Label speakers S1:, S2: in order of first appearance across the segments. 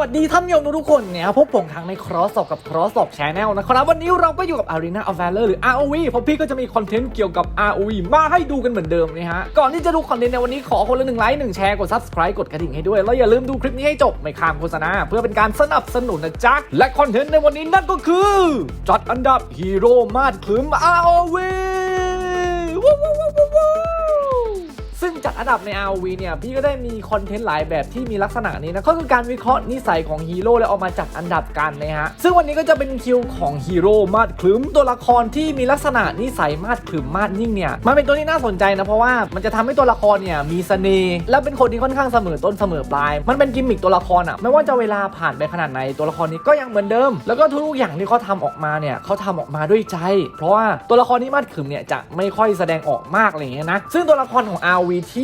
S1: วัสดีท่านผู้ชมทุกคนเนี่ยพบผมครั้งในครอสสอบกับครอสสอบแชนแนลนะครับ วันนี้เราก็อยู่กับ Arena of Valor หรือ ROV เพราะพี่ก็จะมีคอนเทนต์เกี่ยวกับ ROV มาให้ดูกันเหมือนเดิมนะฮะ ก่อนที่จะดูคอนเทนต์ในวันนี้ขอคนละหนึ่งไลค์หนึ่งแชร์กด Subscribe กดกระดิ่งให้ด้วย แล้วอย่าลืมดูคลิปนี้ให้จบ ไม่ข้ามโฆษณา เพื่อเป็นการสนับสนุนนะจ๊ะและคอนเทนต์ในวันนี้นั่นก็คือ จัดอันดับฮีโร่มาดคลึม ROV วู้วู้วู้วู อันดับใน ROV เนี่ยพี่ก็ได้มีคอนเทนต์หลายแบบที่มีลักษณะนี้นะก็คือการวิเคราะห์นิสัยของฮีโร่แล้วเอามาจัดอันดับกันนะฮะซึ่งวันนี้ก็จะเป็นคิวของฮีโร่มาดคลึมตัวละครที่มีลักษณะนิสัยมาดคลึมมาดนิ่งเนี่ยมันเป็นตัวที่น่าสนใจนะเพราะว่ามันจะทำให้ตัวละครเนี่ยมีเสน่ห์และเป็นคนที่ค่อนข้างเสมอต้นเสมอปลาย มันเป็นกิมมิคตัวละครอะไม่ว่าจะเวลาผ่านไปขนาดไหนตัวละครนี้ก็ยังเหมือนเดิม แล้วก็ทุกอย่างที่เขาทำออกมาเนี่ยเขาทำออกมาด้วยใจ เพราะว่าตัวละครที่มาดขึมเนี่ยจะไม่ค่อยแสดงออกมากอะไรอย่างเงี้ยนะซึ่งตัวละครของ RV ที่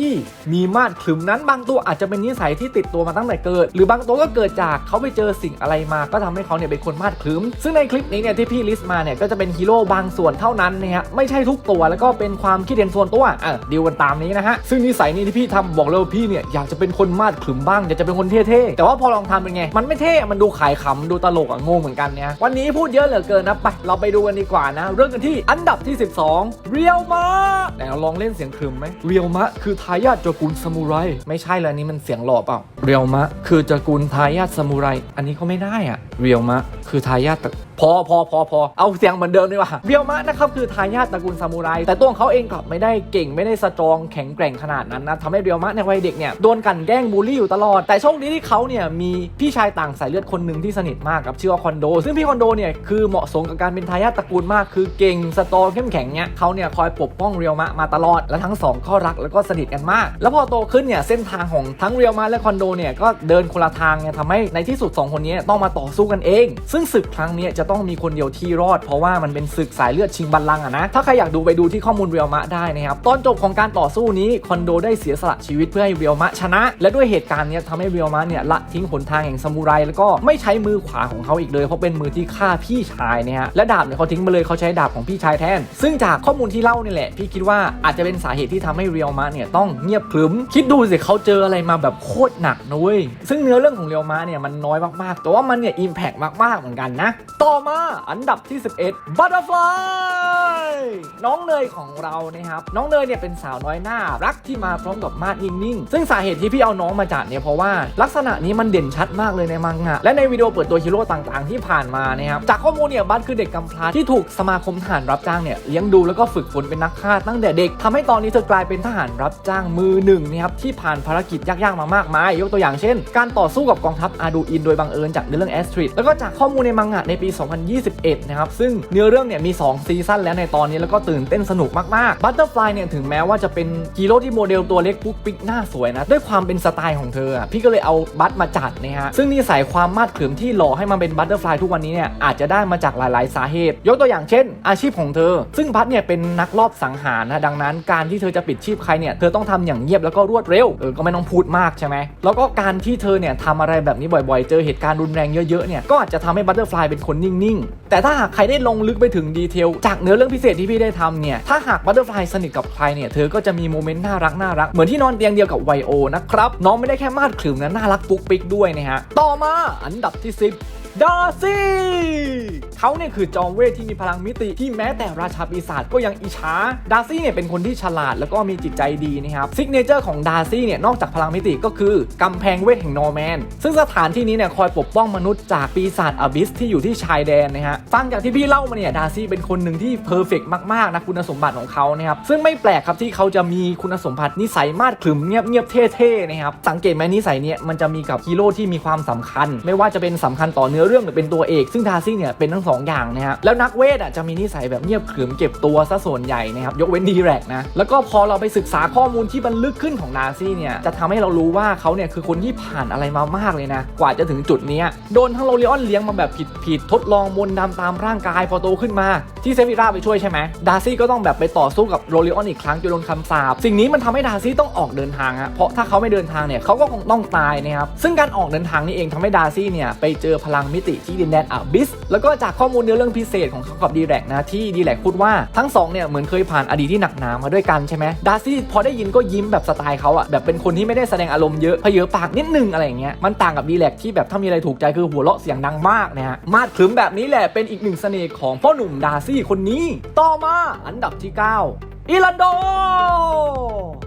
S1: มีมาดขึมนั้นบางตัวอาจจะเป็นนิสัยที่ติดตัวมาตั้งแต่เกิด หรือบางตัวก็เกิดจากเขาไปเจอสิ่งอะไรมา ก็ทำให้เขาเนี่ยเป็นคนมาดขึมซึ่งในคลิปนี้เนี่ยที่พี่ลิสต์มาเนี่ยก็จะเป็นฮีโร่บางส่วนเท่านั้นนะฮะไม่ใช่ทุกตัวแล้วก็เป็นความคิดเห็นส่วนตัวอะดีลกันตามนี้นะฮะซึ่งนิสัยนี้ที่พี่ทำบอกเลยว่าพี่เนี่ยอยากจะเป็นคนมาดขึมบ้างอยากจะเป็นคนเท่ๆแต่ว่าพอลองทำเป็นไง มันไม่เท่มันดูขายขำดูตลกอะงงเหมือนกันเนี่ยวันนี้พูดเยอะเหลือเกินนะไปเราไปดูกันดีกว่านะ เริ่มกันที่อันดับที่ 12 เรียวมะแต่ลองเล่นเสียงขึมไหมเรียวมะคือทายาทตระกูลซามูไร ไม่ใช่เลยอันนี้มันเสียงหล่อเปล่า เรียวมะ คือตระกูลทายาทซามูไร อันนี้ก็ไม่ได้อะเรียวมะ คือทายาท พอพอพอพอเอาเสียงเหมือนเดิมดีกว่าเรียวมะนะครับคือทายาทตระกูลซามูไรแต่ตัวของเขาเองกลับไม่ได้เก่งไม่ได้สตรองแข็งแกร่งขนาดนั้นนะทำให้เรียวมะในวัยเด็กเนี่ยโดนกันแกล้งบูลลี่อยู่ตลอด แต่โชคดีที่เขาเนี่ยมีพี่ชายต่างสายเลือดคนหนึ่งที่สนิทมากกับชื่อว่าคอนโด ซึ่งพี่คอนโดเนี่ยคือเหมาะสมกับการเป็นทายาทตระกูลมาก คือเก่งสตรองเข้มแข็งเนี่ยเขาเนี่ยคอยปกป้องเรียวมะมาตลอดและทั้งสองก็รักแล้วก็สนิทกันมาก แล้วพอโตขึ้นเนี่ยเส้นทางของทั้งเรียวมะและคอนโดเนี่ยก็เดินคนละทางเนี่ยทำให้ในที่สุดสองคนนี้ต้องมาต่อสู้กันเอง ซึ่งศึกครั้งนี้จะต้องมีคนเดียวที่รอด เพราะว่ามันเป็นศึกสายเลือดชิงบัลลังก์อะนะ ถ้าใครอยากดูไปดูที่ข้อมูลเรียวมะได้นะครับ ตอนจบของการต่อสู้นี้คอนโดได้เสียสละชีวิตเพื่อให้เรียวมะชนะ และด้วยเหตุการณ์นี้ทำให้เรียวมะเนี่ยละทิ้งหนทางแห่งซามูไรแล้วก็ไม่ใช้มือขวาของเขาอีกเลยเพราะเป็นมือที่ฆ่าพี่ชายเนี่ยฮะและดาบเนี่ยเขาทิ้งไปเลยเขาใช้ดาบของพี่ชายแทน ซึ่งจากข้อมูลที่เล่านี่แหละ พี่คิดว่าอาจจะเป็นสาเหตุที่ทำให้เรียวมะเนี่ยต้องเงียบครึ้มคิดดูสิเขาเจออะไรมาแบบโคตรหนักนะเว้ยซึ่งเนื้อเรื่องของเรียวมะเนี่ยมันน้อยมากๆ แต่ว่ามันเนี่ยอิมแพกมากๆเหมือนกันนะ ต่อมาอันดับที่ 11 Butterfly น้องเนยของเรานะครับ น้องเนยเนี่ยเป็นสาวน้อยหน่ารักที่มาพร้อมกับมาดนิ่งๆ ซึ่งสาเหตุที่พี่เอาน้องมาจัดเนี่ยเพราะว่าลักษณะนี้มันเด่นชัดมากเลยในมังงะและในวิดีโอเปิดตัวฮีโร่ต่างๆ ที่ผ่านมานะครับจากข้อมูลเนี่ยบัตคือเด็กกำพร้าที่ถูกสมาคมทหารรับจ้างเนี่ยเลี้ยงดูแล้วก็ฝึกฝนเป็นนักฆ่าตั้งแต่เด็กทำให้ตอนนี้เธอกลายเป็นทหารรับจ้างมือหนึ่งนะครับที่ผ่านภารกิจยากๆมามากมายยกตัวอย่างเช่น การต่อสู้กับกองทัพอาดูอินโดยบังเอิญจากเรื่องแอสตริดแล้วก็จากข้อมูลในมังงะในปี2021 นะครับ ซึ่งเนื้อเรื่องเนี่ยมี 2 ซีซั่นแล้วในตอนนี้แล้วก็ตื่นเต้นสนุกมากๆ Butterfly เนี่ยถึงแม้ว่าจะเป็นฮีโร่ที่โมเดลตัวเล็กปุ๊กปิ๊กหน้าสวยนะ ด้วยความเป็นสไตล์ของเธอ พี่ก็เลยเอาบัตมาจัดนะฮะ ซึ่งนิสัยความมาดเขืมที่หล่อให้มันเป็น Butterfly ทุกวันนี้เนี่ยอาจจะได้มาจากหลายๆ สาเหตุ ยกตัวอย่างเช่น อาชีพของเธอ ซึ่งบัตเนี่ยเป็นนักลอบสังหารนะดังนั้น การที่เธอจะปิดชีพใครเนี่ยเธอต้องทำอย่างเงียบแล้วก็รวดเร็วเออก็ไม่ต้องพูดมากใช่ไหมแล้วก็การที่เธอเนี่ยทำอะไรแบบนี้บ่อย ๆ เจอเหตุการณ์รุนแรงเยอะๆเนี่ยก็อาจจะทำให้บัตเตอร์ฟลายเป็นคนนิ่งๆ แต่ถ้าหากใครได้ลงลึกไปถึงดีเทลจากเนื้อเรื่องพิเศษที่พี่ได้ทำเนี่ย ถ้าหากบัตเตอร์ฟลายสนิทกับใครเนี่ย เธอก็จะมีโมเมนต์น่ารักน่ารักเหมือนที่นอนเตียงเดียวกับไวโอนะครับ น้องไม่ได้แค่มาดขรึมนะน่ารักปุ๊กปิ๊กด้วยนะฮะ ต่อมาอันดับที่ 10 ดาร์ซี่เขาเนี่ยคือจอมเวทที่มีพลังมิติที่แม้แต่ราชาปีศาจก็ยังอิจฉาดาร์ซี่เนี่ยเป็นคนที่ฉลาดแล้วก็มีจิตใจดีนะครับซิกเนเจอร์ของดาร์ซี่เนี่ยนอกจากพลังมิติก็คือกำแพงเวทแห่งนอร์แมน ซึ่งสถานที่นี้เนี่ยคอยปกป้องมนุษย์จากปีศาจอบิสที่อยู่ที่ชายแดนนะฮะฟังจากที่พี่เล่ามาเนี่ยดาร์ซี่เป็นคนหนึ่งที่เพอร์เฟกมากๆนะคุณสมบัติของเขานะครับซึ่งไม่แปลกครับที่เขาจะมีคุณสมบัตินิสัยมาดขรึมเงียบๆเท่ๆนะครับสังเกตไหมนิสัยเนี่ยมันจะมีกับฮีโร่ที่มีความสำคัญ ไม่ว่าจะเป็นสำคัญต่อเนื้อเรื่องหรือเป็นตัวเอก ซึ่งดาร์ซี่เนี่ยเป็นทั้งสองอย่างนะฮะแล้วนักเวทอะจะมีนิสัยแบบเงียบขรึมเก็บตัวซะส่วนใหญ่นะครับยกเว้นดีแรกนะแล้วก็พอเราไปศึกษาข้อมูลที่มันลึกขึ้นของดาร์ซี่เนี่ยจะทำให้เรารู้ว่าเขาเนี่ยคือคนที่ผ่านอะไรมามากเลยนะกว่าจะถึงจุดนี้โดนทั้งโรเลออนเลี้ยงมาแบบผิดผิดทดลองมนต์ดำตามร่างกายพอโตขึ้นมา ที่เซฟิราไปช่วยใช่ไหมดาร์ซี่ก็ต้องแบบไปต่อสู้กับโรเลออนอีกครั้งจนโดนคำสาปสิ่งนี้มันทำให้ดาร์ซี่ต้องออกเดินทางฮะเพราะถ้าเขาไม่เดินทางเนี่ยเขาก็คงต้องตายนะครับซึ่งการออกเดินทางนี่เองทำให้ดาซี่เนี่ยไปเจอพลังมิติที่ดินแดนอาบิส แล้วก็จากข้อมูลเนื้อเรื่องพิเศษของเขากับดีแลกนะที่ดีแลกพูดว่าทั้งสองเนี่ยเหมือนเคยผ่านอดีตที่หนักหนามาด้วยกันใช่ไหมดาร์ซี่พอได้ยินก็ยิ้มแบบสไตล์เขาอะแบบเป็นคนที่ไม่ได้แสดงอารมณ์เยอะเพเยอปากนิดนึงอะไรอย่างเงี้ยมันต่างกับดีแลกที่แบบถ้ามีอะไรถูกใจคือหัวเราะเสียงดังมากนะฮะมาดคลึ้มแบบนี้แหละเป็นอีกหนึ่งเสน่ห์ของพ่อหนุ่มดาร์ซี่คนนี้ ต่อมาอันดับที่ 9 อิลันโด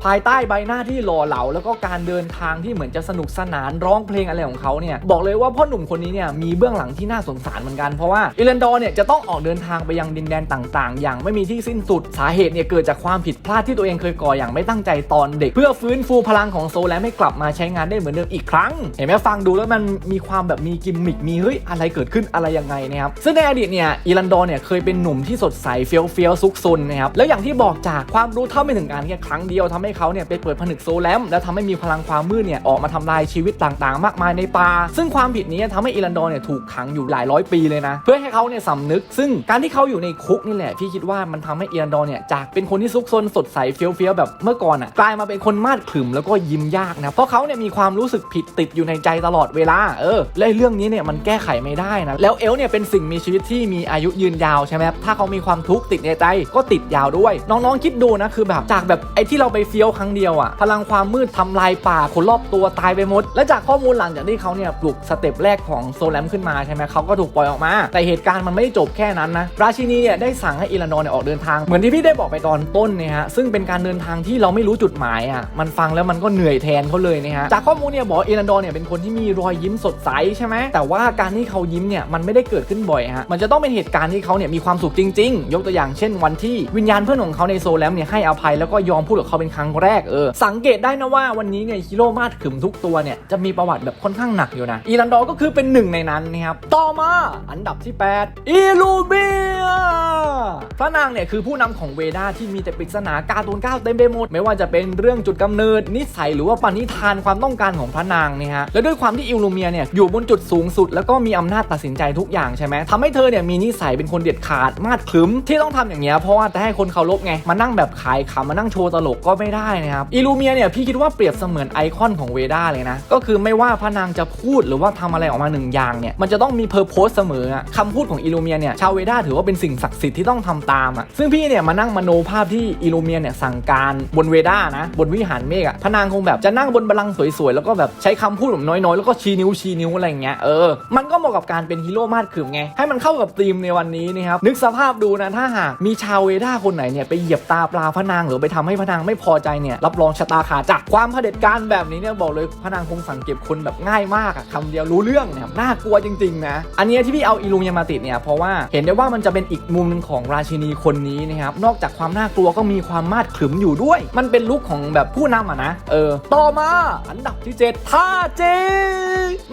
S1: ภายใต้ใบหน้าที่หล่อเหลา แล้วก็การเดินทางที่เหมือนจะสนุกสนานร้องเพลงอะไรของเขาเนี่ย บอกเลยว่าพ่อหนุ่มคนนี้เนี่ยมีเบื้องหลังที่น่าสงสารเหมือนกัน เพราะว่าอิลันโดเนี่ยจะต้องออกเดินทางไปยังดินแดนต่างๆ อย่างไม่มีที่สิ้นสุดสาเหตุเนี่ยเกิดจากความผิดพลาดที่ตัวเองเคยก่ออย่างไม่ตั้งใจตอนเด็ก เพื่อฟื้นฟูพลังของโซแลมให้กลับมาใช้งานได้เหมือนเดิมอีกครั้ง เห็นไหมฟังดูแล้วมันมีความแบบมีกิมมิคมีเฮ้ยอะไรเกิดขึ้นอะไรยังไงนะครับซึ่งในอดีตเนี่ยอิลันดอร์เนี่ยเคยเป็นหนุ่มที่สดใสเฟี้ยวเฟี้ยวซุกซนนะครับแล้วอย่างที่บอกจากความรู้เท่าไม่ถึงการแค่ครั้งเดียวทำให้เขาเนี่ยไปเปิดผนึกโซแลมแล้วทำให้มีพลังความมืดเนี่ยออกมาทำลายชีวิตต่างๆ มากมายในป่าซึ่งความผิดนี้ทำให้อิลันดอร์เนี่ยถูกขังอยู่หลายร้อยปีเลยนะ เพื่อให้เขาเนี่ยสำนึก ซึ่งการที่เขาอยู่ในคุกนี่แหละพี่คิดว่ามันทำให้อิลันดอร์เนี่ยจากเป็นคนที่ซุกซนสดใสเฟี้ยวเฟี้ยวแบบเมื่อก่อนอะกลายมาเป็นคนมาดขรึมแล้วก็ยิ้มยากนะเพราะเขาเนี่ยมีความรู้สึกผิดติดอยู่ในใจตลอดเวลาเออและเรื่องนี้เนี่ยมันแก้ไขไม่ได้นะแล้วเอลเนี่ยเป็นสิ่งมีชีวิตที่มีอายุยืนยาวใช่ไหมถ้าเขามีความทุกข์ติดในใจก็ติดยาวด้วยน้องๆคิดดูนะคือแบบจากแบบไอ้ที่เราไปเฟี้ยวครั้งเดียวอะพลังความมืดทำลายป่าคนรอบตัวตายไปหมด และจากข้อมูลหลังจากที่เขาเนี่ยปลุกสเต็ปแรกของโซแลมขึ้นมาใช่ไหมเขาก็ถูกปล่อยออกมา แต่เหตุการณ์มันไม่ได้จบแค่นั้นนะราชินีเนี่ยได้สั่งให้อิลานอร์เนี่ยออกเดินทางเหมือนที่พี่ได้บอกไปตอนต้นเนี่ยฮะซึ่งเป็นการเดินทางที่เราไม่รู้จุดหมายอะมันฟังแล้วมันก็เหนื่อยแทนเขาเลยนะฮะจากข้อมูลเนี่ยบอกอิลานอร์เนี่ยเป็นคนที่มีรอยยิ้มสดใสใช่ไหมแต่ว่าการที่เขายิ้มเนี่ยมันไม่ได้เกิดขึ้นบ่อยฮะมันจะต้องเป็นเหตุการณ์ที่เขาเนี่ยมีความสุขจริง ๆ ยกตัวอย่างเช่นวันที่วิญญาณเพื่อนของเขาในโซแลมเนี่ยให้อภัยแล้วก็ยอมพูดกับเขาเป็นครั้งแรกเออสังเกตได้นะว่าวันนี้เนี่ยฮีโร่มาดขึมทุกตัวเนี่ยจะมีประวัติแบบค่อนข้างหนักอยู่นะอีรันดอร์ก็คือเป็นหนึ่งในนั้นนะครับต่อมาอันดับที่ 8 อีลูเบียพระนางเนี่ยคือผู้นำของเวดาที่มีแต่ปริศนาการ์ตูนก้าวเต็มไปหมดไม่ว่าจะเป็นเรื่องจุดกำเนิดนิสัยหรือว่าปณิธานความต้องการของพระนางเนี่ยฮะและด้วยความที่อิลูเมียเนี่ยอยู่บนจุดสูงสุด แล้วก็มีอำนาจตัดสินใจทุกอย่างใช่ไหมทำให้เธอเนี่ยมีนิสัยเป็นคนเด็ดขาดมาดขึมที่ต้องทำอย่างเงี้ยเพราะว่าจะให้คนเคารพไงมานั่งแบบขายขำมานั่งโชว์ตลกก็ไม่ได้นะครับอิลูเมียเนี่ยพี่คิดว่าเปรียบเสมือนไอคอนของเวด้าเลยนะก็คือไม่ว่าพระนางจะพูดหรือว่าทำอะไรออกมาหนึ่งอย่างเนี่ยมันจะต้องมีเพอร์โพสเสมออะคำพูดของอิลูเมียเนี่ยชาวเวด้าถือว่าเป็นสิ่งศักดิ์สิทธิ์ที่ต้องทำตามอะซึ่งพี่เนี่ยมานั่งมโนภาพที่อิลูเมียเนี่ยสั่งการบนเวด้านะบนวิหารเมฆอะพระนางคงแบบจะนั่งบนบัลลังก์สวยๆแล้วก็แบบใช้คำพูดแบบน้อยๆ แล้วก็ชี้นิ้วชี้นิ้วอะไรอย่างเงี้ยเออมันก็เหมาะกับการเป็นฮีโร่มาดขึมไงให้มันเข้ากับธีมในวันนี้นะครับนึกสภาพดูนะถ้าหากมีชาวเวดาคนไหนเนี่ยไปเหยียบตาปลาพระนางหรือไปทำให้พระนางไม่พอใจเนี่ยรับรองชะตาขาดจากความเผด็จการแบบนี้เนี่ยบอกเลยพระนางคงสั่งเก็บคนแบบง่ายมากอะคำเดียวรู้เรื่องเนี่ยน่ากลัวจริงๆนะอันเนี้ยที่พี่เอาอิลูเมียมาติดเนี่ยเพราะว่าเห็นได้ว่ามันจะเป็นอีกมุมหนึ่งของราชินีคนนี้นะครับนอกจากความน่ากลัวก็มีความมาดขึมอยู่ด้วย มันเป็นลุคของแบบผู้นำอะนะเออต่อมาอันดับที่7ท่าเจ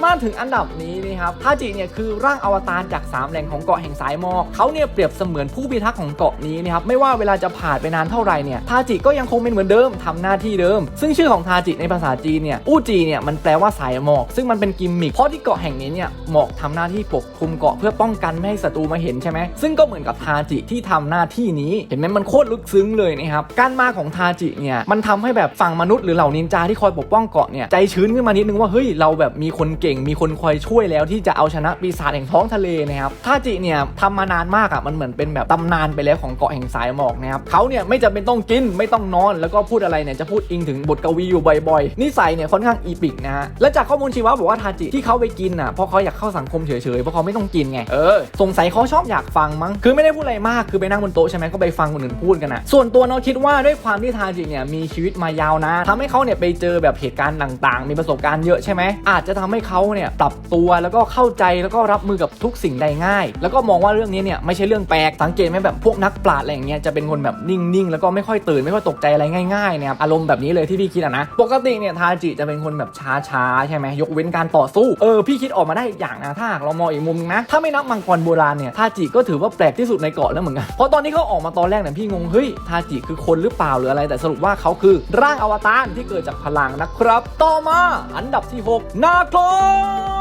S1: มาถึงอันดับนี้นะครับท่าจิเนี่ยคือร่างอวตารจากสามแหล่งของเกาะแห่งสายหมอกเขาเนี่ยเปรียบเสมือนผู้พิทักษ์ของเกาะนี้นะครับไม่ว่าเวลาจะผ่านไปนานเท่าไหร่เนี่ยทาจิก็ยังคงเป็นเหมือนเดิมทำหน้าที่เดิม ซึ่งชื่อของทาจิในภาษาจีนเนี่ยอูจีเนี่ยมันแปลว่าสายหมอก ซึ่งมันเป็นกิมมิคเพราะที่เกาะแห่งนี้เนี่ยหมอกทำหน้าที่ปกคลุมเกาะเพื่อป้องกันไม่ให้ศัตรูมาเห็นใช่ไหมซึ่งก็เหมือนกับทาจิที่ทำหน้าที่นี้เห็นไหมมันโคตรลึกซึ้งเลยนะครับการมาของทาจิเนี่ยมันทำให้แบบฝั่งมนุษย์หรือเหล่านินจาที่คอยปกป้องเกาะเนี่ยใจชื้นขึ้นมานิดนึงว่าเฮ้ยเราแบบมีคนเก่งมีคนคอยช่วยแล้วที่จะเอาชนะปีศาจแห่งท้องทะเลนะครับทาจิเนี่ยทำมานานมากอะมันเหมือนเป็นแบบตำนานไปแล้วของเกาะแห่งสายหมอกนะครับเขาเนี่ยไม่จำเป็นต้องกินไม่ต้องนอนแล้วก็พูดอะไรเนี่ยจะพูดอิงถึงบทกวีอยู่บ่อยๆนิสัยเนี่ยค่อนข้างอีปิกนะฮะและจากข้อมูลชีวะบอกว่าทาจิที่เขาไปกินอะเพราะเขาอยากเข้าสังคมเฉยๆเพราะเขาไม่ต้องกินไงเออสงสัยเขาชอบอยากฟังมั้งคือไม่ได้พูดอะไรมากคือไปนั่งบนโต๊ะใช่ไหมก็ไปฟังคนอื่นพูดกันนะส่วนตัวน้องคิดว่าด้วยความที่ทาจิเนี่ยมีชีวิตมายาวนานทำให้เขาเนี่ยไปเจอแบบเหตุการณ์ต่าง ๆ มีประสบการณ์เยอะใช่ไหมอาจจะทำให้เขาเนี่ยปรับตัวแล้วก็เข้าใจแล้วก็รับมือกับทุกสิ่งได้ง่าย แล้วก็มองว่าเรื่องนี้เนี่ยไม่ใช่เรื่องแปลกสังเกตไหมแบบพวกนักปราชญ์อะไรอย่างเงี้ยจะเป็นคนแบบนิ่งๆ แล้วก็ไม่ค่อยตื่นไม่ค่อยตกใจอะไรง่ายๆนะครับอารมณ์แบบนี้เลยที่พี่คิดอะนะ ปกติเนี่ยทาจิจะเป็นคนแบบช้าๆ ใช่ไหมยกเว้นการต่อสู้เออพี่คิดออกมาได้อีกอย่างนะถ้าหากเรามองอีกมุมนะ ถ้าไม่นับมังกรโบราณเนี่ยทาจิก็ถือว่าแปลกที่สุดในเกาะแล้วเหมือนกันเพราะตอนที่เขาออกมาตอนแรกเนี่ยพี่งงเฮ้ยทาจิคือคนหรือเปล่าหรืออะไร แต่สรุปว่าเขาคือร่างอวตารที่เกิดจากพลังนะครับ ต่อมาอันดับที่ 6 นาคลอ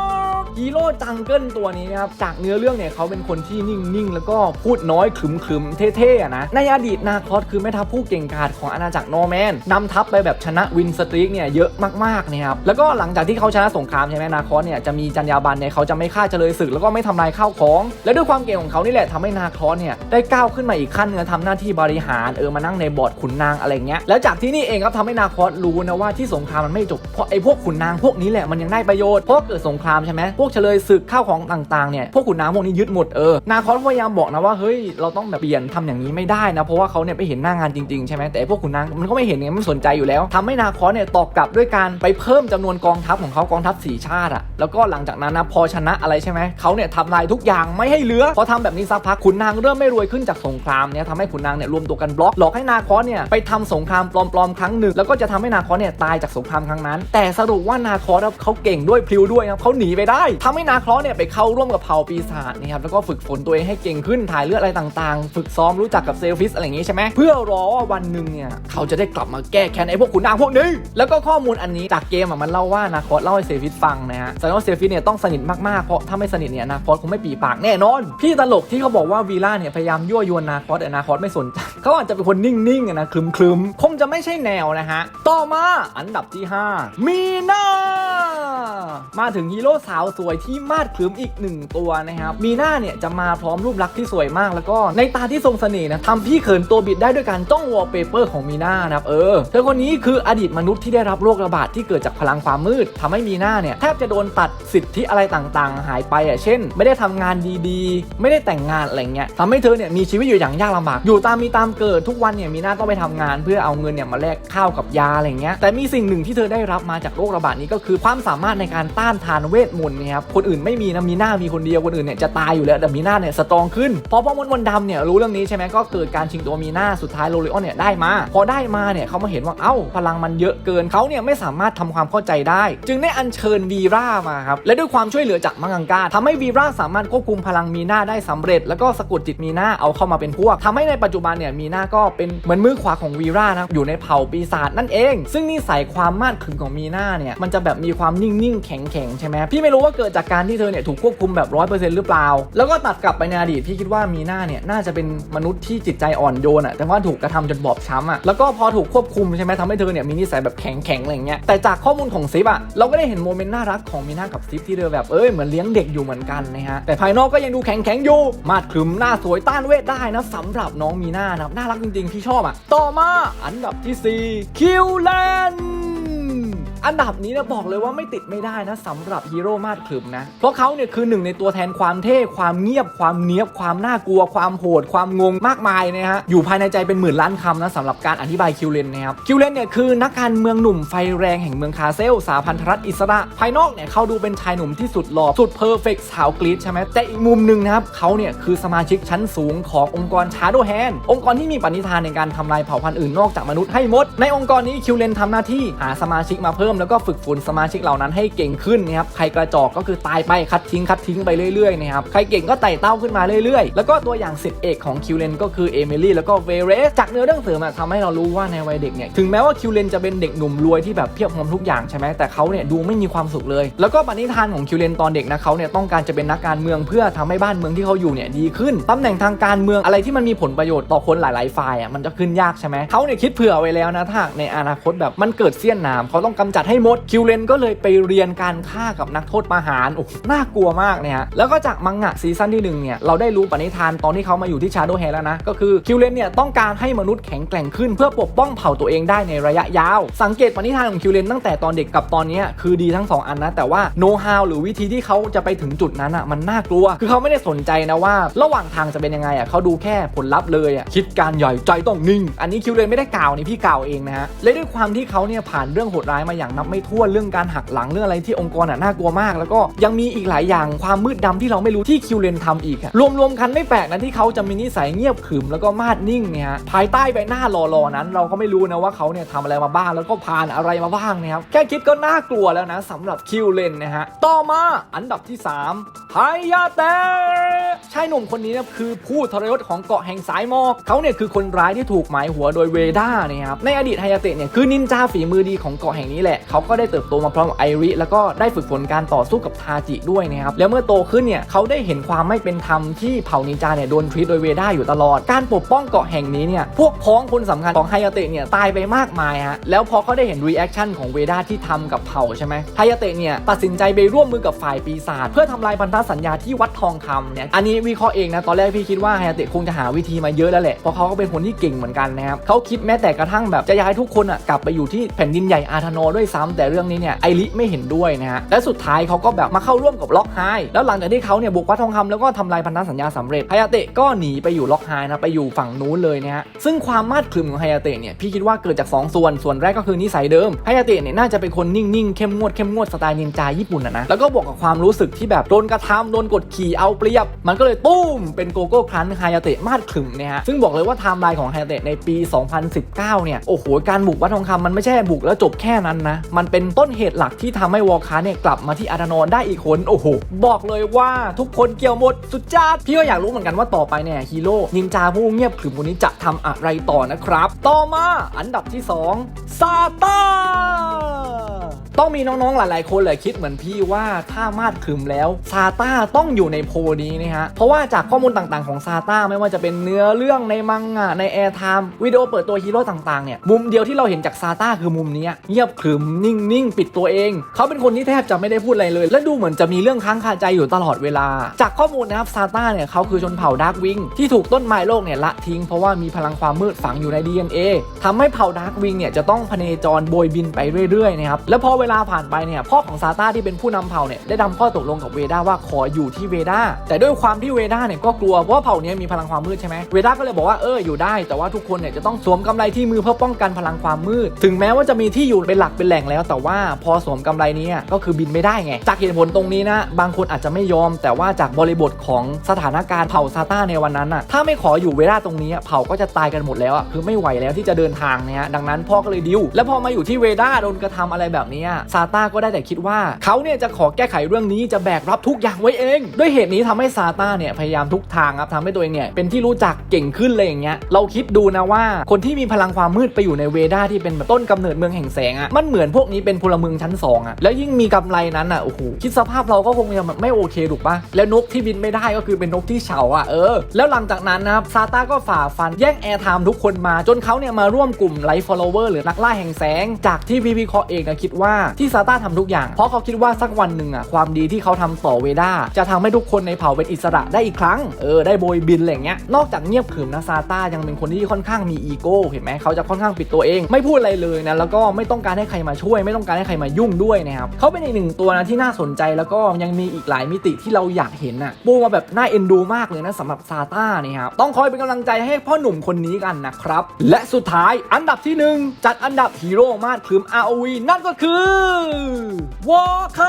S1: ฮีโร่จังเกิลตัวนี้นะครับจากเนื้อเรื่องเนี่ยเขาเป็นคนที่นิ่งๆ แล้วก็พูดน้อยขรึมๆเท่ๆนะในอดีตนาคอสคือแม่ทัพผู้เก่งกาจของอาณาจักรโนแมนนำทัพไปแบบชนะวินสตรีกเนี่ยเยอะมากๆนะครับแล้วก็หลังจากที่เขาชนะสงครามใช่ไหมนาคอสเนี่ยจะมีจรรยาบรรณเนี่ยเขาจะไม่ฆ่าเฉลยศึกแล้วก็ไม่ทำลายข้าวของ และด้วยความเก่งของเขานี่แหละทำให้นาคอสเนี่ยได้ก้าวขึ้นมาอีกขั้นหนึงทำหน้าที่บริหารเออมานั่งในบอร์ดขุนนางอะไรเงี้ยแล้วจากที่นี่เองครับทำให้นาคอสรู้นะว่าที่สงครามมันไม่จบเพราะไอ้พวกขุนนางพวกนี้แหละมันยังได้ประโยชน์เพราะเกิดสงครามใช่ไหมพวกเฉลยศึกข้าวของต่างๆเนี่ยพวกขุนนางพวกนี้ยึดหมดเออนาคอสพยายามบอกนะว่าเฮ้ยเราต้องแบบเปลี่ยนทำอย่างนี้ไม่ได้นะเพราะว่าเขาเนี่ยไปเห็นหน้างานจริงๆใช่ไหมแต่พวกขุนนางมันก็ไม่เห็นไงมันสนใจอยู่แล้วทำให้นาคอสเนี่ยตอบกลับด้วยการไปเพิ่มจำนวนกองทัพของเขากองทัพสีชาติอะแล้วก็หลังจากนั้นนะพอชนะอะไรใช่ไหมเขาเนี่ยทำลายทุกอย่างไม่ให้เหลือพอทำแบบนี้สักพักขุนนางเริ่มไม่รวยขึ้นจากสงครามเนี่ยทำให้ขุนนางเนี่ยรวมตัวกันบล็อกหลอกให้นาคอสเนี่ยไปทำสงครามปลอมๆครั้งหนึ่งแล้วก็จะทำให้นาคอสเนี่ยตายจากสงครามครั้งนั้น แต่สรุปว่านาคอสเขาเก่งด้วยพลิ้วด้วยนะเขาหนีไปได้ทำให้นาคอสเนี่ยไปเข้าร่วมกับเผ่าปีศาจนะครับแล้วก็ฝึกฝนตัวเองให้เก่งขึ้นถ่ายเลือดอะไรต่างๆ ฝึกซ้อมรู้จักกับเซลฟิสอะไรอย่างงี้ใช่ไหมเพื่อรอว่าวันหนึ่งเนี่ยเขาจะได้กลับมาแก้แค้นไอ้พวกขุนนางพวกนี้แล้วก็ข้อมูลอันนี้จากเกมอะมันเล่าว่านาคอสเล่าให้เซลฟิสฟังนะฮะแสดงว่าเซลฟิสเนี่ยต้องสนิทมากๆเพราะถ้าไม่สนิทเนี่ยนาคอสคงไม่ปีปากแน่นอน พี่ตลกที่เขาบอกว่าวีล่าเนี่ยพยายามยั่วยวนนาคอสแต่นาคอสไม่สนใจเขาอาจจะเป็นคนนิ่งๆนะคลึมๆคงจะไม่ใช่แนวนะฮะต่อมาอันดับที่ 5 มีนามาถึงฮีโร่สาวสวยที่มาดขรึมอีกหนึ่งตัวนะครับมีหน้าเนี่ยจะมาพร้อมรูปลักษณ์ที่สวยมาก แล้วก็ในตาที่ทรงเสน่ห์นะทำพี่เขินตัวบิดได้ด้วยการจ้องวอลเปเปอร์ของมีหน้านะครับเออเธอคนนี้คืออดีตมนุษย์ที่ได้รับโรคระบาดที่เกิดจากพลังความมืดทำให้มีหน้าเนี่ยแทบจะโดนตัดสิทธิอะไรต่างๆ หายไปอะเช่น ไม่ได้ทำงานดีๆ ไม่ได้แต่งงานอะไรเงี้ยทำให้เธอเนี่ยมีชีวิตอยู่อย่างยากลำบากอยู่ตามมีตามเกิดทุกวันเนี่ยมีหน้าต้องไปทำงาน เพื่อเอาเงินเนี่ยมาแลกข้าวกับยาอะไรเงี้ยแต่มีสิ่งหนึ่งที่เธอได้รับมาจากโรคระบาดนี้ก็คือความสามารถในการต้านทานเวทมนต์ครับคนอื่นไม่มีนะมีหน้ามีคนเดียวคนอื่นเนี่ยจะตายอยู่แล้วแต่มีหน้าเนี่ยสตรองขึ้นพอพ่อมดมนดำเนี่ยรู้เรื่องนี้ใช่ไหมก็เกิดการชิงตัวมีหน้าสุดท้ายโรเลออนเนี่ยได้มา พอได้มาเนี่ยเขามาเห็นว่าเอ้าพลังมันเยอะเกินเขาเนี่ยไม่สามารถทำความเข้าใจได้ จึงได้อัญเชิญวีร่ามาครับและด้วยความช่วยเหลือจากมังกังกาทำให้วีร่าสามารถควบคุมพลังมีหน้าได้สำเร็จ แล้วก็สะกดจิตมีหน้าเอาเข้ามาเป็นพวกทำให้ในปัจจุบันเนี่ยมีหน้าก็เป็นเหมือนมือขวาของวีร่านะอยู่ในเผ่าปีศาจนั่นเอง ซึ่งนิสัยความมาดขึงของมีหน้าเนี่ยมันจะแบบมีความนิ่งๆแข็งๆใช่ไหมพี่ไม่รู้ว่าเกิดจากการที่เธอเนี่ยถูกควบคุมแบบร้อยเปอร์เซ็นต์หรือเปล่า แล้วก็ตัดกลับไปในอดีตพี่คิดว่ามีหน้าเนี่ยน่าจะเป็นมนุษย์ที่จิตใจอ่อนโยนอะแต่ว่าถูกกระทำจนบอบช้ำอะแล้วก็พอถูกควบคุมใช่ไหมทำให้เธอเนี่ยมีนิสัยแบบแข็งๆอะไรเงี้ยแต่จากข้อมูลของซิปอะเราก็ได้เห็นโมเมนต์น่ารักของมีหน้ากับซิปที่เธอแบบเอ้ยเหมือนเลี้ยงเด็กอยู่เหมือนกันนะฮะแต่ภายนอกก็ยังดูแข็งๆอยู่มาดขรึมหน้าสวยต้านเวทได้นะสำหรับน้องมีหน้านะน่ารักจริงๆพี่ชอบอะต่อมาอันดับที่สี่คิวแลน อันดับนี้เนี่ยบอกเลยว่าไม่ติดไม่ได้นะสำหรับฮีโร่มาดขรึมนะ เพราะเขาเนี่ยคือหนึ่งในตัวแทนความเท่ความเงียบความเนี้ยบความน่ากลัว ความโหด ความงงมากมายนะฮะอยู่ภายในใจเป็นหมื่นล้านคำนะสำหรับการอธิบายคิวเลนนะครับคิวเลนเนี่ยคือนักการเมืองหนุ่มไฟแรงแห่งเมืองคาเซล สาพันธรัฐอิสระ ภายนอกเนี่ยเขาดูเป็นชายหนุ่มที่สุดหล่อสุดเพอร์เฟกต์สาวกรีดใช่ไหมแต่อีกมุมหนึ่งนะครับเขาเนี่ยคือสมาชิกชั้นสูงขององค์กรชาโดแฮนองค์กรที่มีปณิธานในการทำลายเผ่าพันธุ์อื่นนอกจากมนุษย์ให้หมด ในองค์กรนี้คิวเลนทำหน้าที่หาสมาชิกมาเพิ่มแล้วก็ฝึกฝนสมาชิกเหล่านั้นให้เก่งขึ้นนะครับใครกระจอกก็คือตายไปคัดทิ้งคัดทิ้งไปเรื่อยๆนะครับใครเก่งก็ไต่เต้าขึ้นมาเรื่อยๆ แล้วก็ตัวอย่างสิทธิเอกของคิวเลนก็คือเอมิลี่แล้วก็เวเรสจากเนื้อเรื่องเสริมอะทำให้เรารู้ว่าในวัยเด็กเนี่ยถึงแม้ว่าคิวเลนจะเป็นเด็กหนุ่มรวยที่แบบเพียบพร้อมทุกอย่างใช่ไหมแต่เขาเนี่ยดูไม่มีความสุขเลย แล้วก็ปณิธานของคิวเลนตอนเด็กนะเขาเนี่ยต้องการจะเป็นนักการเมืองเพื่อทำให้บ้านเมืองที่เขาอยู่เนี่ยดีขึ้นตำแหน่งทางการเมืองอะไรที่มันมีผลประโยชน์ต่อคนหลาย ๆ ฝ่ายอะมันจะขึ้นยากใช่ไหมเขาเนี่ยคิดเผื่อไว้แล้วนะถ้าในอนาคตแบบมันเกิดเสี้ยนน้ำเขาต้องกำจัดให้หมดคิวเลนก็เลยไปเรียนการฆ่ากับนักโทษประหารโอ้น่ากลัวมากเนี่ยฮะแล้วก็จากมังงะซีซั่นที่หนึ่งเนี่ยเราได้รู้ปณิธานตอนที่เขามาอยู่ที่ชาโดแฮแล้วนะก็คือคิวเลนเนี่ยต้องการให้มนุษย์แข็งแกร่งขึ้น เพื่อปกป้องเผ่าตัวเองได้ในระยะยาว สังเกตปณิธานของคิวเลนตั้งแต่ตอนเด็กกับตอนนี้คือดีทั้งสองอันนะ แต่ว่าโน้ตฮาวหรือวิธีที่เขาจะไปถึงจุดนั้นอะมันน่ากลัว คือเขาไม่ได้สนใจนะว่า ระหว่างทางจะเป็นยังไงอะเขาดูแค่ผลลัพธ์เลยอะคิดการใหญ่ใจต้องนิ่ง อันนี้คิวเลนไม่ได้กล่าวนี่พี่กล่าวเองนะฮะและด้วยความที่เขาเนี่ยผ่านเรื่องโหดร้ายมาอย่างนับไม่ถ้วนเรื่องการหักหลังเรื่องอะไรที่องค์กรอะน่ากลัวมาก แล้วก็ยังมีอีกหลายอย่างความมืดดำที่เราไม่รู้ที่คิวเลนทำอีกรวมๆกันไม่แปลกนะที่เขาจะมีนิสัยเงียบขึมแล้วก็มาดนิ่งเนี่ยฮะภายใต้ใบหน้าหล่อๆนั้น เราก็ไม่รู้นะว่าเขาเนี่ยทำอะไรมาบ้าง แล้วก็ผ่านอะไรมาบ้างนะครับแค่คิดก็น่ากลัวแล้วนะสำหรับคิวเลนนะฮะต่อมาอันดับที่3ไฮยาเตะชายหนุ่มคนนี้นะคือผู้ทรยศของเกาะแห่งสายหมอกเขาเนี่ยคือคนร้ายที่ถูกหมายหัวโดยเวด้านี่ยครับในอดีตไฮยาเตะเนี่ยคือนินจาฝีมือดีของเกาะแห่งนี้แหละเขาก็ได้เติบโตมาพร้อมกับไอริ แล้วก็ได้ฝึกฝนการต่อสู้กับทาจิด้วยนะครับแล้วเมื่อโตขึ้นเนี่ยเขาได้เห็นความไม่เป็นธรรมที่เผ่านินจาเนี่ยโดนทรีตโดยเวด้าอยู่ตลอดการปกป้องเกาะแห่งนี้เนี่ยพวกพ้องคนสำคัญของไฮยาเตะเนี่ยตายไปมากมายฮะแล้วพอเขาได้เห็นรีแอคชั่นของเวด้าที่ทำกับเผ่าใช่ไหมไฮยาเตะเนี่ยตัดสินใจไปร่วมมือกับฝ่ายปีศาจเพื่อทำลายพันธสัญญาที่วัดทองคำเนี่ยอันนี้วิเคราะห์เองนะตอนแรกพี่คิดว่าไฮยาเตะคงจะหาวิธีมาเยอะแล้วแหละเพราะเขาก็เป็นคนที่เก่งเหมือนกันนะครับเขาคิดแม้แต่กระทั่งแบบจะย้ายทุกคนอะกลับไปอยู่ที่แผ่นดินใหญ่อาธโนด้วยซ้ำแต่เรื่องนี้เนี่ยไอริไม่เห็นด้วยนะฮะและสุดท้ายเขาก็แบบมาเข้าร่วมกับล็อกไฮแล้วหลังจากที่เขาเนี่ยบุกวัดทองคำแล้วก็ทำลายพันธสัญญาสำเร็จไฮยาเตะก็หนีไปอยู่ล็อกไฮนะไปอยู่ฝั่งนู้นเลยนะฮะซึ่งความมาดคลึมของไฮยาเตะเนี่ยพี่คิดว่าเกิดจากสองส่วนส่วนแรกก็คือนิสัยเดิมไฮยาเตะเนี่ยน่าจะเป็นคนนิ่งๆเข้มงวดเข้มงวดสไตล์นินจาญี่ปุ่นอะนะแล้วก็บวกกับความรู้สึกที่แบบโดนกระทำโดนกดขี่เอาเปรียบ มันก็เลยตุ้มเป็นโกโก้ครันไฮยาเตะมาดคลึมเนี่ยฮะซึ่งบอกเลยว่าไทม์ไลน์ของไฮยาเตะในปี 2019 เนี่ยโอ้โหการบุกวัดทองคำมันไม่ใช่บุกแล้วจบแค่นั้นนะมันเป็นต้นเหตุหลักที่ทำให้วอลคาเนี่ยกลับมาที่อาร์ธนอนได้อีกคนโอ้โหบอกเลยว่าทุกคนเกี่ยวหมดสุดจ้าดพี่ก็อยากรู้เหมือนกันว่าต่อไปเนี่ยฮีโร่นินจาผู้เงียบขรึมคนนี้จะทำอะไรต่อนะครับ ต่อมาอันดับที่2ซาตาต้องมีน้องๆหลายๆคนเลยคิดเหมือนพี่ว่าถ้ามาดขึมแล้วซาต้าต้องอยู่ในโพลนี้นะฮะ เพราะว่าจากข้อมูลต่างๆของซาต้าไม่ว่าจะเป็นเนื้อเรื่องในมังงะในแอร์ไทม์วิดีโอเปิดตัวฮีโร่ต่างๆเนี่ยมุมเดียวที่เราเห็นจากซาต้าคือมุมนี้เงียบขรึมนิ่งๆปิดตัวเอง เขาเป็นคนที่แทบจะไม่ได้พูดอะไรเลย และดูเหมือนจะมีเรื่องค้างคาใจอยู่ตลอดเวลา จากข้อมูลนะครับซาต้าเนี่ยเขาคือชนเผ่าดาร์กวิงที่ถูกต้นไม้โลกเนี่ยละทิ้งเพราะว่ามีพลังความมืดฝังอยู่ใน DNA ทำให้เผ่าดาร์กวิงเนี่ยจะต้องพเนจรโบยบินไปเรื่อยๆนะครับแล้วพอเวลาผ่านไปเนี่ยพ่อของซาต้าที่เป็นผู้นำเผ่าเนี่ยได้ทำข้อตกลงกับเวด้าว่าขออยู่ที่เวด้าแต่ด้วยความที่เวด้าเนี่ยก็กลัวเพราะว่าเผ่าเนี้มีพลังความมืดใช่ไหมเวด้าก็เลยบอกว่าเอออยู่ได้ แต่ว่าทุกคนเนี่ยจะต้องสวมกำไรที่มือเพื่อป้องกันพลังความมืด ถึงแม้ว่าจะมีที่อยู่เป็นหลักเป็นแหล่งแล้วแต่ว่าพอสวมกำไรนี้ก็คือบินไม่ได้ไง จากเหตุผลตรงนี้นะ บางคนอาจจะไม่ยอม แต่ว่าจากบริบทของสถานการณ์เผ่าซาต้าในวันนั้นอะถ้าไม่ขออยู่เวด้าตรงนี้เผ่าก็จะตายกันหมดแล้วอะคือไม่ไหวแล้วที่จะเดินทางเนี่ย ดังนั้นพ่อก็เลยดิว แล้วพอมาอยู่ที่เวดาโดนกระทำอะไรแบบนี้ซาต้าก็ได้แต่คิดว่าเขาเนี่ยจะขอแก้ไขเรื่องนี้จะแบกรับทุกอย่างไว้เอง ด้วยเหตุนี้ทำให้ซาต้าเนี่ยพยายามทุกทางครับทำให้ตัวเองเนี่ยเป็นที่รู้จักเก่งขึ้นเลยอย่างเงี้ยเราคิดดูนะว่า คนที่มีพลังความมืดไปอยู่ในเวดาที่เป็นแบบต้นกำเนิดเมืองแห่งแสงอะมันเหมือนพวกนี้เป็นพลเมืองชั้นสองอะแล้วยิ่งมีกำไรนั้นอะโอ้โหคิดสภาพเราก็คงจะไม่โอเคถูกปะแล้วนกที่บินไม่ได้ก็คือเป็นนกที่เฉาอะเออแล้วหลังจากนั้นนะครับซาต้าก็ฝ่าฟันแย่งแอร์ไทม์ทุกคนมาจนเขาเนี่ยมาร่วมกลุ่มไลฟ์ฟอลโลเวอร์หรือนักล่าแห่งแสง จากที่พี่วิคราะห์เองอะคิดว่าที่ซาต้าทำทุกอย่าง เพราะเขาคิดว่าสักวันหนึ่งอะความดีที่เขาทำต่อเวด้าจะทำให้ทุกคนในเผ่าเป็นอิสระได้อีกครั้งเออได้โบยบินอะไรเงี้ยนอกจากเงียบขรึมนะซาต้ายังเป็นคนที่ค่อนข้างมีอีโก้เห็นไหมเขาจะค่อนข้างปิดตัวเอง ไม่พูดอะไรเลยนะแล้วก็ไม่ต้องการให้ใครมาช่วยไม่ต้องการให้ใครมายุ่งด้วยนะครับเขาเป็นอีกหนึ่งตัวนะที่น่าสนใจแล้วก็ยังมีอีกหลายมิติที่เราอยากเห็นน่ะปูมาแบบน่าเอ็นดูมากเลยนะสำหรับซาต้านี่ครับต้องคอยเป็นกำลังใจให้พ่อหนุ่มคนนี้กันนะครับและสุดท้ายอันดับที่หนึ่งจัดอันดับฮีโร่มาดพื้ม ROV นั่นก็คือวอร์ค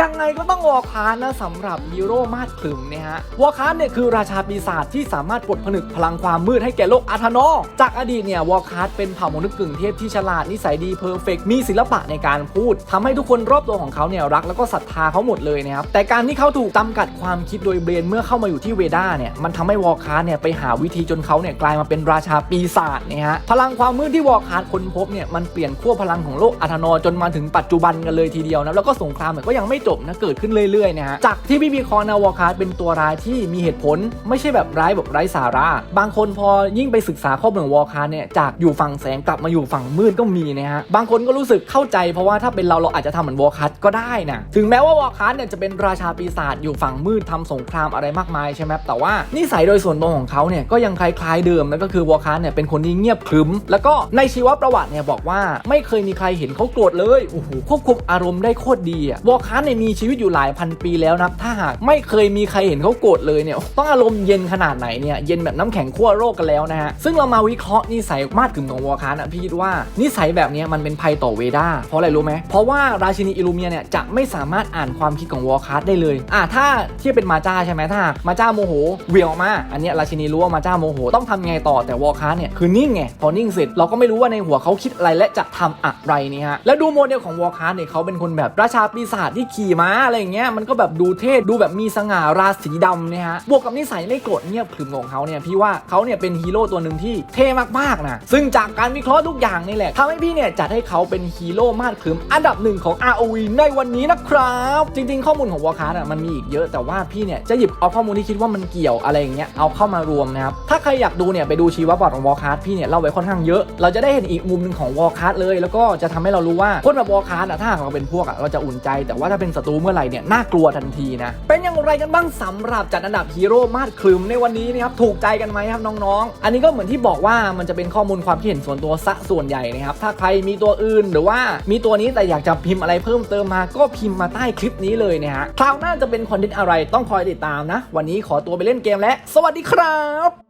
S1: ยังไงก็ต้องวอคาร์นะสำหรับฮีโร่มาดขลึมเนี่ยฮะวอคาร์เนี่ยคือราชาปีศาจที่สามารถปลดผนึกพลังความมืดให้แก่โลกอาธานอจากอดีตเนี่ยวอคาร์เป็นเผ่ามนุษย์กึ่งเทพที่ฉลาดนิสัยดีเพอร์เฟกมีศิลปะในการพูดทำให้ทุกคนรอบตัวของเขาเนี่ยรักแล้วก็ศรัทธาเขาหมดเลยนะครับแต่การที่เขาถูกจำกัดความคิดโดยเบรนเมื่อเข้ามาอยู่ที่เวด้าเนี่ยมันทำให้วอคาร์เนี่ยไปหาวิธีจนเขาเนี่ยกลายมาเป็นราชาปีศาจเนี่ยฮะพลังความมืดที่วอคาร์ค้นพบเนี่ยมันเปลี่ยนขั้วพลังของโลกอาธานอจนมาถึงปัจจุบันกันเลยทีเดียวนะแล้วก็สงครามก็ยังไม่จบนะเกิดขึ้นเรื่อยๆนะฮะจากที่พี่บีคอนนะวอคาร์เป็นตัวร้ายที่มีเหตุผล ไม่ใช่แบบร้ายแบบไร้สาระ บางคนพอยิ่งไปศึกษาข้อมูลของวอคาร์เนี่ยจากอยู่ฝั่งแสงกลับมาอยู่ฝั่งมืดก็มีนะฮะบางคนก็รู้สึกเข้าใจเพราะว่าถ้าเป็นเราเราอาจจะทำเหมือนวอคาร์ก็ได้นะถึงแม้ว่าวอคาร์เนี่ยจะเป็นราชาปีศาจอยู่ฝั่งมืดทำสงครามอะไรมากมายใช่ไหมแต่ว่านิสัยโดยส่วนตัวของเขาเนี่ยก็ยังคล้ายๆเดิมนั่นก็คือวอคาร์เนี่ยเป็นคนที่เงียบขรึม แล้วก็ในชีวประวัติเนี่ยบอกว่าไม่เคยมีใครเห็นเขาโกรธเลยโอ้โหควบคุมอารมณ์ได้โคตรดีอะวอคาร์เนี่ยมีชีวิตอยู่หลายพันปีแล้วนะถ้าหากไม่เคยมีใครเห็นเขาโกรธเลยเนี่ยต้องอารมณ์เย็นขนาดไหนเนี่ยเย็นแบบน้ำแข็งขั้วโลกกันแล้วนะฮะซึ่งเรามาวิเคราะห์นิสัยมาดกึ่มของวอลคาร์นะพี่คิดว่านิสัยแบบนี้มันเป็นภัยต่อเวด้าเพราะอะไรรู้ไหมเพราะว่าราชินีอิลูเมียเนี่ยจะไม่สามารถอ่านความคิดของวอลคาร์ได้เลยอะถ้าเทียบเป็นมาจ้าใช่ไหมถ้ามาจ้าโมโหเวียงออกมา อันเนี้ยราชินีรู้ว่ามาจ้าโมโหต้องทำไงต่อแต่วอลคาร์เนี่ยคือนิ่งไงพอนิ่งเสร็จเราก็ไม่รู้ว่าในหัวเขาคิดอะไรและจะทำอะไรนี่ฮะแล้วดูโมเดลของวอลคาร์เนี่ยเขาเป็นคนแบบราชาปีศาจที่ขีขี่ม้าอะไรเงี้ยมันก็แบบดูเท่ดูแบบมีสง่าราศีดำเนี่ยฮะบวกกับนิสัยไม่โกรธเงียบขรึมของเขาเนี่ยพี่ว่าเขาเนี่ยเป็นฮีโร่ตัวหนึ่งที่เท่มากๆนะซึ่งจากการวิเคราะห์ทุกอย่างนี่แหละทำให้พี่เนี่ยจัดให้เขาเป็นฮีโร่มาดขรึมอันดับหนึ่งของ ROV ในวันนี้นะครับ จริง ๆ ข้อมูลของวอร์คาร์ดมันมีอีกเยอะแต่ว่าพี่เนี่ยจะหยิบเอาข้อมูลที่คิดว่ามันเกี่ยวอะไรอย่างเงี้ยเอาเข้ามารวมนะครับถ้าใครอยากดูเนี่ยไปดูชีวประวัติของวอร์คาร์ดพี่เนี่ยเล่าไว้ค่อนข้างเยอะเราจะได้เห็นอีกมุมหนึ่งของวอคาร์ดเลย แล้วก็จะทำให้เรารู้ว่าคนแบบวอคาร์ดอะถ้าหากเราเป็นพวกอะเราจะอุ่นใจ แต่ว่าถ้าเป็นศัตรูเมื่อไหร่เนี่ยน่ากลัวทันทีนะ เป็นอย่างไรกันบ้างสำหรับจัดอันดับฮีโร่มาดคลึมในวันนี้นะครับถูกใจกันไหมครับน้องๆ อันนี้ก็เหมือนที่บอกว่ามันจะเป็นข้อมูลความคิดเห็นส่วนตัวซะส่วนใหญ่นะครับถ้าใครมีตัวอื่นหรือว่ามีตัวนี้แต่อยากจะพิมพ์อะไรเพิ่มเติมมาก็พิมพ์มาใต้คลิปนี้เลยนะฮะคราวหน้าจะเป็นคอนเทนต์อะไรต้องคอยติดตามนะ วันนี้ขอตัวไปเล่นเกมและ สวัสดีครับ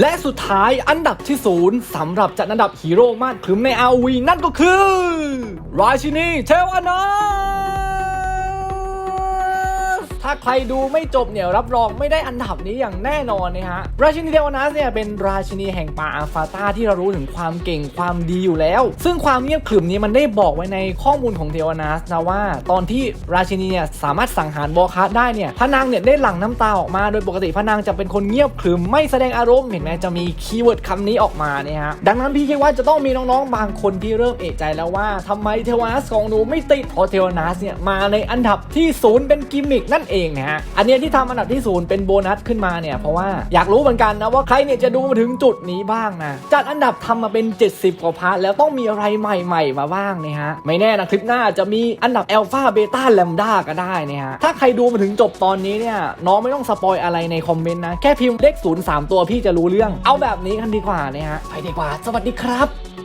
S1: และสุดท้ายอันดับที่ศูนย์สำหรับจัดอันดับฮีโร่มากคลึมใน RV นั่นก็คือ ราชินีเทวานา ถ้าใครดูไม่จบเนี่ยรับรองไม่ได้อันดับนี้อย่างแน่นอนนะฮะราชินีเทวานัสเนี่ยเป็นราชินีแห่งป่าอาฟาตาที่เรารู้ถึงความเก่งความดีอยู่แล้ว ซึ่งความเงียบขรึมนี้มันได้บอกไว้ในข้อมูลของเทวานัสนะว่า ตอนที่ราชินีเนี่ยสามารถสังหารบอคาสได้เนี่ยพระนางเนี่ยได้หลั่งน้ำตาออกมา โดยปกติพระนางจะเป็นคนเงียบขรึมไม่แสดงอารมณ์เห็นไหมจะมีคีย์เวิร์ดคำนี้ออกมาเนี่ยฮะดังนั้นพี่คิดว่าจะต้องมีน้องๆบางคนที่เริ่มเอะใจแล้วว่าทำไมเทวานัสของหนูไม่ติดเพราะเทวานัสเนี่ยมาในอันดับที่ศูนย์เป็นกิมมิกนั่นเองนะฮะ อันนี้ที่ทำอันดับที่ศูนย์เป็นโบนัสขึ้นมาเนี่ยเพราะว่าอยากรู้เหมือนกันนะว่าใครเนี่ยจะดูมาถึงจุดนี้บ้างนะจัดอันดับทำมาเป็น 70 กว่าพาร์ทแล้วต้องมีอะไรใหม่ๆมาบ้างเนี่ยฮะไม่แน่นะคลิปหน้าจะมีอันดับอัลฟาเบต้าแลมด้าก็ได้เนี่ยฮะถ้าใครดูมาถึงจบตอนนี้เนี่ยน้องไม่ต้องสปอยอะไรในคอมเมนต์นะแค่พิมพ์เลขศูนย์สามตัวพี่จะรู้เรื่อง เอาแบบนี้กันดีกว่าเนี่ยฮะไปดีกว่า สวัสดีครับ